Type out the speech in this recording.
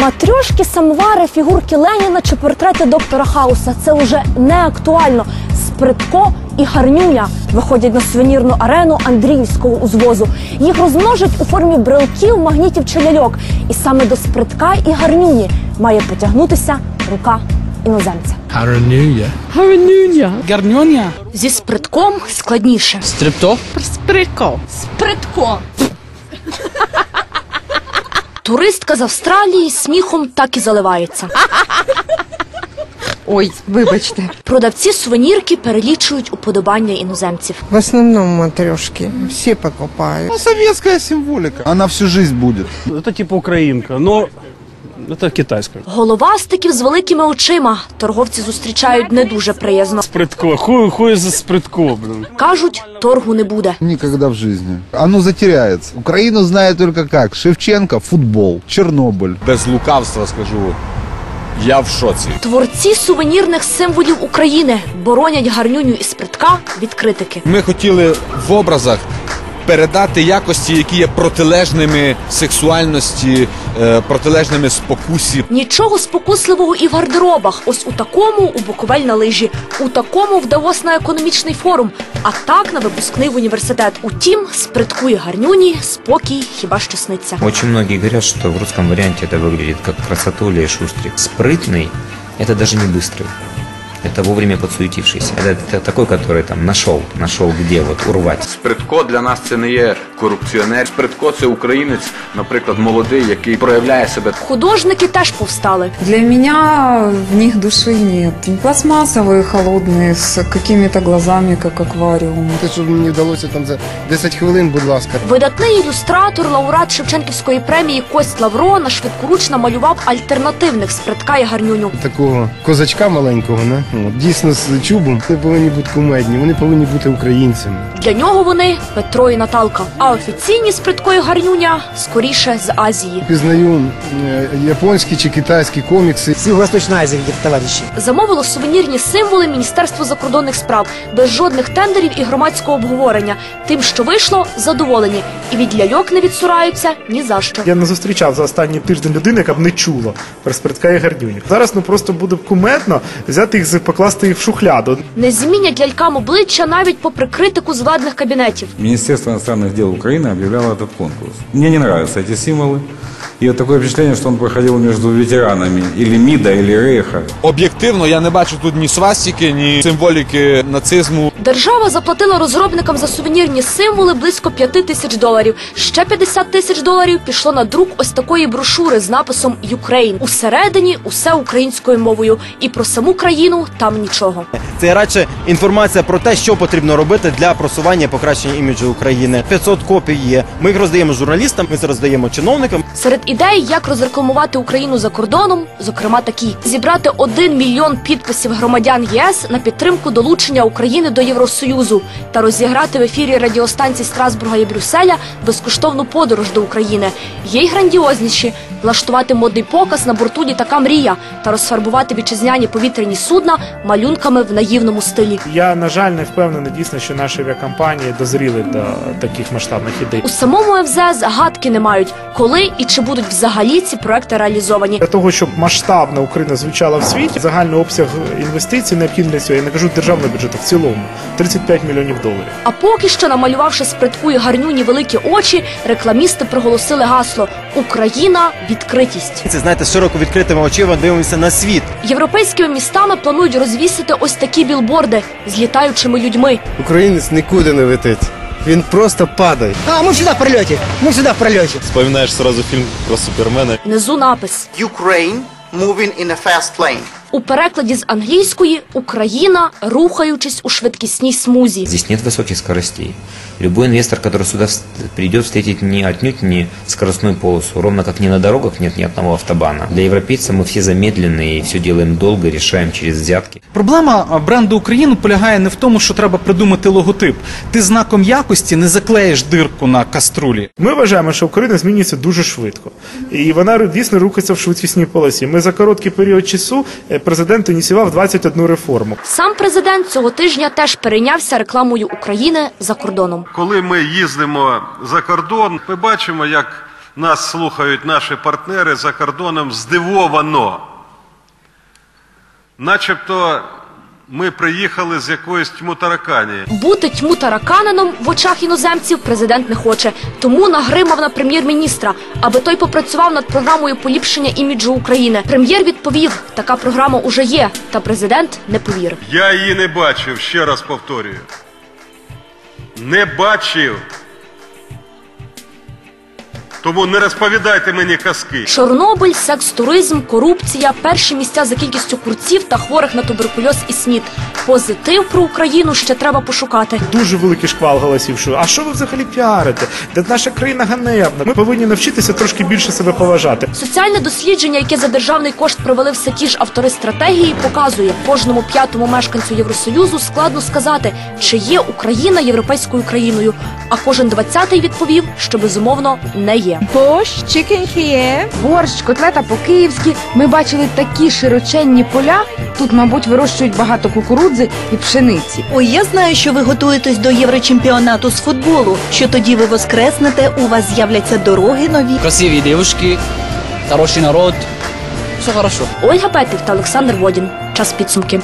Матрьошки, самовари, фігурки Леніна чи портрети доктора Хауса це вже не актуально. Спритко і гарнюня виходять на сувенірну арену Андріївського узвозу. Їх розмножать у формі брелків, магнітів чи ляльок. І саме до спритка і гарнюні має потягнутися рука іноземця. Гарнюня. Гарньоня. Зі спритком складніше. Стрипто. Прикол. Спритко. Туристка з Австралії сміхом так і заливається. Ой, вибачте. Продавці сувенірки перелічують уподобання іноземців. В основному матрешки. Всі покупають. Ну, совєтська символіка. Вона всю жизнь Це типу українка, але... но это китайская. Головастиків з великими очима торговці зустрічають не дуже приязно. Спритко, хуй, хуй за спритко, блин. Кажуть, торгу не буде. Никогда в жизни. Оно затеряется. Украину знает только как. Шевченко, футбол, Чернобыль. без лукавства скажу, я в шоці. Творці сувенірних символів України боронять гарнюню і спритка від критики. Ми хотіли в образах передати якості, які є протилежними сексуальності, е, протилежними спокусі. Нічого спокусливого і в гардеробах. Ось у такому у Буковель на лижі, у такому вдалось на економічний форум, а так на випускний в університет. Утім, спритку і гарнюні спокій хіба що сниться. Очень многие говорят, что в русском варианте это выглядит как красотуля и шустрик. Спрытный – это даже не быстрый. Это вовремя подсуетившийся. Это, это такой, который там нашел, нашел где вот урвать. Спритко для нас це не є корупціонер. Спритко це українець, наприклад, молодий, який проявляє себе. Художники теж повстали. Для меня в них души нет. Пластмассовые, холодные, с какими-то глазами, как аквариум. Те, що мені вдалося там за 10 хвилин, будь ласка. Видатний ілюстратор, лауреат Шевченківської премії Кость Лавро на швидкоруч намалював альтернативних спритка і гарнюню. Такого козачка маленького, не? Дійсно з чубом. Вони повинні бути кумедні, вони повинні бути українцями. Для нього вони Петро і Наталка. А офіційні спритко і гарнюня скоріше з Азії. Пізнаю е, японські чи китайські комікси. С Юго-Восточной Азии где-то товарищи. Замовило сувенірні символи Міністерство закордонних справ без жодних тендерів і громадського обговорення. Тим, що вийшло, задоволені, і від ляльок не відсураються ні за що. Я не зустрічав за останній тиждень людини, яка б не чула про спиртка і гарнюні. Зараз ну просто буде кумедно взяти їх з- покласти їх в шухляду. Не змінять лялькам обличчя навіть попри критику з владних кабінетів. Министерство иностранных дел Украины объявляло этот конкурс. Мне не нравятся эти символы. И вот такое впечатление, что он проходил между ветеранами или МИДа, или Рейха. Об'єктивно, я не бачу тут ні свастики, ні символіки нацизму. Держава заплатила розробникам за сувенірні символи близько 5 тисяч доларів. Ще 50 тисяч доларів пішло на друк ось такої брошури з написом «Юкрейн». Усередині усе українською мовою. І про саму країну там нічого. Це радше інформація про те, що потрібно робити для просування і покращення іміджу України. 500 копій є. Ми їх роздаємо журналістам, ми це роздаємо чиновникам. Серед ідей, як розрекламувати Україну за кордоном, зокрема такі: зібрати один мільйон підписів громадян ЄС на підтримку долучення України до Євросоюзу та розіграти в ефірі радіостанцій Страсбурга і Брюсселя безкоштовну подорож до України. Є й грандіозніші влаштувати модний показ на борту літака Мрія та розфарбувати вітчизняні повітряні судна малюнками в наївному стилі. Я на жаль не впевнений дійсно, що наші авіакомпанії дозріли до таких масштабних ідей. У самому ФЗ загадки не мають, коли і чи будуть взагалі ці проекти реалізовані. Для того, щоб масштабна Україна звучала в світі, загальний обсяг інвестицій необхідний для цього. Я не кажу державного бюджету в цілому 35 мільйонів доларів. А поки що, намалювавши спритку і гарнюні великі очі, рекламісти проголосили гасло Україна відкритість. Це знаєте, з широко відкритими очима дивимося на світ. Європейськими містами планують розвісити ось такі білборди з літаючими людьми. Українець нікуди не летить. Він просто падає. А, ми сюди в прильоті. Ми сюди в прильоті. Вспоминаєш сразу фільм про Супермена. Внизу напис Ukraine moving in a fast plane у перекладі з англійської Україна, рухаючись у швидкісній смузі. Здесь нет высоких скоростей. Любой инвестор, который сюда вс- придет, встретит не отнюдь не скоростную полосу, ровно как ни на дорогах нет ни одного автобана. Для европейцев мы все замедленные и все делаем долго, решаем через взятки. Проблема а, бренду України полягає не в тому, що треба придумати логотип. Ти знаком якості не заклеїш дирку на каструлі. Ми вважаємо, що Україна змінюється дуже швидко, і вона дійсно рухається в швидкісній полосі. Ми за короткий період часу е, президент ініціював 21 реформу. Сам президент цього тижня теж перейнявся рекламою України за кордоном. Коли ми їздимо за кордон, ми бачимо, як нас слухають наші партнери за кордоном здивовано. Начебто ми приїхали з якоїсь тьму тараканії. Бути тьму тараканином в очах іноземців президент не хоче, тому нагримав на прем'єр-міністра, аби той попрацював над програмою поліпшення іміджу України. Прем'єр відповів, така програма уже є, та президент не повірив. Я її не бачив, ще раз повторюю. Не бачив. Тому не розповідайте мені казки. Чорнобиль, секс-туризм, корупція, перші місця за кількістю курців та хворих на туберкульоз і СНІД. Позитив про Україну ще треба пошукати. Дуже великий шквал голосів, що а що ви взагалі піарите? Де наша країна ганебна. Ми повинні навчитися трошки більше себе поважати. Соціальне дослідження, яке за державний кошт провели все ті ж автори стратегії, показує кожному п'ятому мешканцю Євросоюзу складно сказати, чи є Україна європейською країною. А кожен двадцятий відповів, що безумовно не є. Борщ, chicken. Борщ, котлета по-київськи. Ми бачили такі широченні поля. Тут, мабуть, вирощують багато кукурудзи і пшениці. Ой, я знаю, що ви готуєтесь до єврочемпіонату з футболу. Що тоді ви воскреснете, у вас з'являться дороги нові. Красивые девушки, хороший народ. Все хорошо. Ольга Петрів та Олександр Водін. Час підсумки.